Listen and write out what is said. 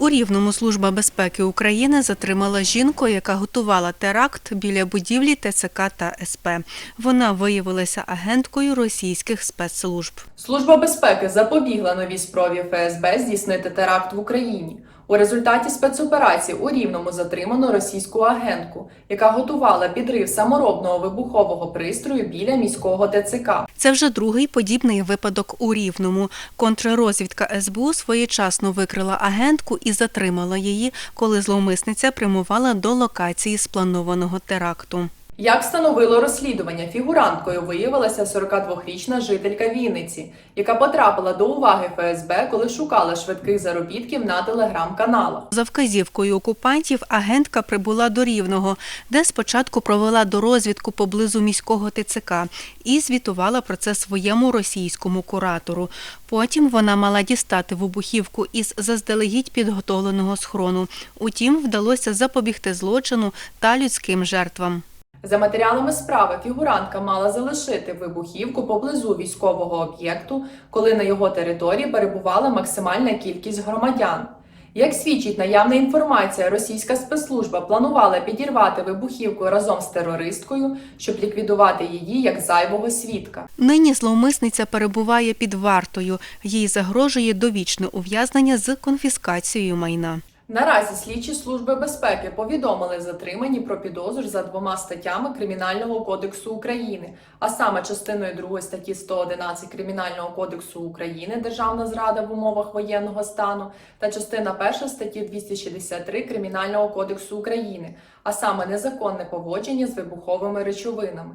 У Рівному служба безпеки України затримала жінку, яка готувала теракт біля будівлі ТЦК та СП. Вона виявилася агенткою російських спецслужб. Служба безпеки запобігла новій спробі ФСБ здійснити теракт в Україні. У результаті спецоперації у Рівному затримано російську агентку, яка готувала підрив саморобного вибухового пристрою біля міського ТЦК. Це вже другий подібний випадок у Рівному. Контррозвідка СБУ своєчасно викрила агентку і затримала її, коли зловмисниця прямувала до локації спланованого теракту. Як встановило розслідування, фігуранткою виявилася 42-річна жителька Вінниці, яка потрапила до уваги ФСБ, коли шукала швидких заробітків на телеграм-каналах. За вказівкою окупантів агентка прибула до Рівного, де спочатку провела дорозвідку поблизу міського ТЦК і звітувала про це своєму російському куратору. Потім вона мала дістати вибухівку із заздалегідь підготовленого схрону. Утім, вдалося запобігти злочину та людським жертвам. За матеріалами справи, фігурантка мала залишити вибухівку поблизу військового об'єкту, коли на його території перебувала максимальна кількість громадян. Як свідчить наявна інформація, російська спецслужба планувала підірвати вибухівку разом з терористкою, щоб ліквідувати її як зайвого свідка. Нині зловмисниця перебуває під вартою. Їй загрожує довічне ув'язнення з конфіскацією майна. Наразі слідчі служби безпеки повідомили затримані про підозру за двома статтями Кримінального кодексу України, а саме частиною 2 статті 111 Кримінального кодексу України Державна зрада в умовах воєнного стану та частина 1 статті 263 Кримінального кодексу України, а саме незаконне поводження з вибуховими речовинами.